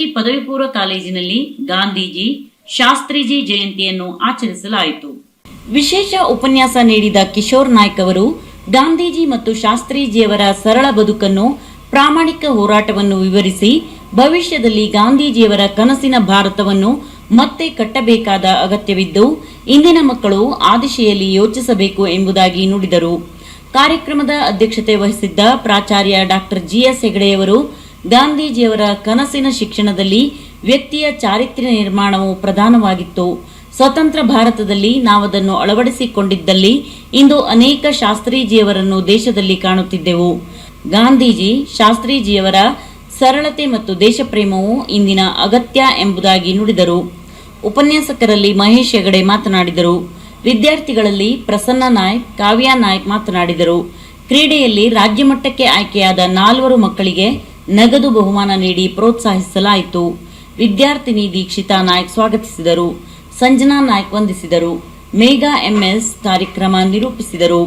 ಬೆಳಂಗಿ ಪದವಿ ಪೂರ್ವ ಕಾಲೇಜಿನಲ್ಲಿ ಗಾಂಧೀಜಿ ಶಾಸ್ತ್ರೀಜಿ ಜಯಂತಿಯನ್ನು ಆಚರಿಸಲಾಯಿತು. ವಿಶೇಷ ಉಪನ್ಯಾಸ ನೀಡಿದ ಕಿಶೋರ್ ನಾಯ್ಕ ಅವರು ಗಾಂಧೀಜಿ ಮತ್ತು ಶಾಸ್ತ್ರೀಜಿಯವರ ಸರಳ ಬದುಕನ್ನು ಪ್ರಾಮಾಣಿಕ ಹೋರಾಟವನ್ನು ವಿವರಿಸಿ, ಭವಿಷ್ಯದಲ್ಲಿ ಗಾಂಧೀಜಿಯವರ ಕನಸಿನ ಭಾರತವನ್ನು ಮತ್ತೆ ಕಟ್ಟಬೇಕಾದ ಅಗತ್ಯವಿದ್ದು, ಇಂದಿನ ಮಕ್ಕಳು ಆ ದಿಶೆಯಲ್ಲಿ ಯೋಚಿಸಬೇಕು ಎಂಬುದಾಗಿ ನುಡಿದರು. ಕಾರ್ಯಕ್ರಮದ ಅಧ್ಯಕ್ಷತೆ ವಹಿಸಿದ್ದ ಪ್ರಾಚಾರ್ಯ ಡಾಕ್ಟರ್ ಜಿಎಸ್ ಹೆಗಡೆಯವರು ಗಾಂಧೀಜಿಯವರ ಕನಸಿನ ಶಿಕ್ಷಣದಲ್ಲಿ ವ್ಯಕ್ತಿಯ ಚಾರಿತ್ರ್ಯ ನಿರ್ಮಾಣವು ಪ್ರಧಾನವಾಗಿತ್ತು. ಸ್ವತಂತ್ರ ಭಾರತದಲ್ಲಿ ನಾವದನ್ನು ಅಳವಡಿಸಿಕೊಂಡಿದ್ದಲ್ಲಿ ಇಂದು ಅನೇಕ ಶಾಸ್ತ್ರೀಜಿಯವರನ್ನು ದೇಶದಲ್ಲಿ ಕಾಣುತ್ತಿದ್ದೆವು. ಗಾಂಧೀಜಿ, ಶಾಸ್ತ್ರೀಜಿಯವರ ಸರಳತೆ ಮತ್ತು ದೇಶಪ್ರೇಮವು ಇಂದಿನ ಅಗತ್ಯ ಎಂಬುದಾಗಿ ನುಡಿದರು. ಉಪನ್ಯಾಸಕರಲ್ಲಿ ಮಹೇಶ್ ಹೆಗಡೆ ಮಾತನಾಡಿದರು. ವಿದ್ಯಾರ್ಥಿಗಳಲ್ಲಿ ಪ್ರಸನ್ನ ನಾಯ್ಕ್, ಕಾವ್ಯ ನಾಯ್ಕ್ ಮಾತನಾಡಿದರು. ಕ್ರೀಡೆಯಲ್ಲಿ ರಾಜ್ಯಮಟ್ಟಕ್ಕೆ ಆಯ್ಕೆಯಾದ ನಾಲ್ವರು ಮಕ್ಕಳಿಗೆ ನಗದು ಬಹುಮಾನ ನೀಡಿ ಪ್ರೋತ್ಸಾಹಿಸಲಾಯಿತು. ವಿದ್ಯಾರ್ಥಿನಿ ದೀಕ್ಷಿತಾ ನಾಯ್ಕ್ ಸ್ವಾಗತಿಸಿದರು. ಸಂಜನಾ ನಾಯ್ಕ್ ವಂದಿಸಿದರು. ಮೇಘಾ ಎಂಎಸ್ ಕಾರ್ಯಕ್ರಮ ನಿರೂಪಿಸಿದರು.